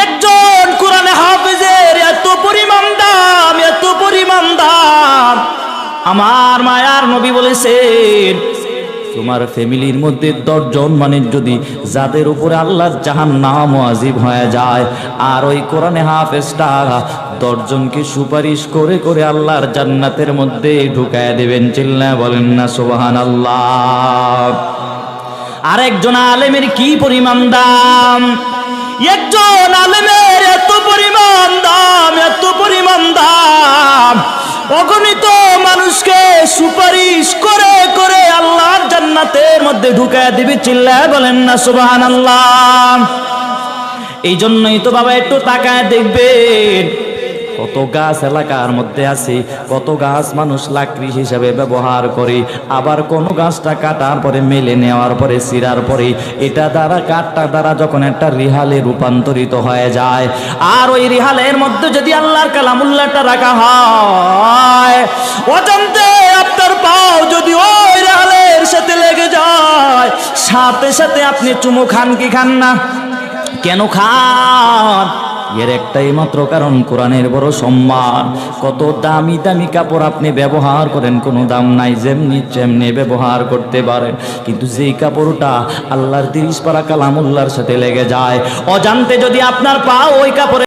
একজন কোরআনে হাফেজের এত পরিমাণ দাম, এত পরিমাণ দাম। আমার মায়ার নবী বলেছেন, তোমার ফ্যামিলির মধ্যে দশজন মানে যদি যাদের উপরে আল্লাহর জাহান নাম আজিব হয়ে যায়, আর ওই কোরআনে হাফেজটা দশজনকে সুপারিশ করে করে আল্লাহর জান্নাতের মধ্যে ঢুকায় দেবেন চিল্লা বলেন না সোবাহান আল্লাহ আরেকজন আলেমের কি পরিমাণ দাম? একজন আলেমের এত পরিমাণ দাম, এত পরিমাণ দাম। অগণিত মানুষকে সুপারিশ করে করে আল্লাহর জান্নাতের মধ্যে ঢুকায় দিবে চিল্লায় বলেন না সুবাহান আল্লাহ এই জন্যই তো বাবা একটু তাকায় দেখবেন কত গাছ এলাকার মধ্যে আছে, কত গাছ মানুষ লাকড়ি হিসাবে ব্যবহার করে। আবার কোন গাছটা কাটার পরে, মেলে নেওয়ার পরে চিরার পরে, এটা দ্বারা, কাঠটা দ্বারা যখন একটা রিহালে রূপান্তরিত হয়ে যায়। আর ওই রিহালের মধ্যে যদি আল্লাহর কালামুল্লাহটা রাখা হয়, অজান্তে আপনার পাও যদি ওই রিহালের সাথে লেগে যায়, সাথে সাথে আপনি চুমু খান কি খান না? কেন খান? এর একটাই মাত্র কারণ, কোরআনের বড় সম্মান। কত দামি দামি কাপড় আপনি ব্যবহার করেন, কোনো দাম নাই, যেমনি যেমনি ব্যবহার করতে পারেন। কিন্তু যেই কাপড়টা আল্লাহর তিরিশ পারা কালামুল্লার সাথে লেগে যায়, অজান্তে যদি আপনার পা ওই কাপড়ে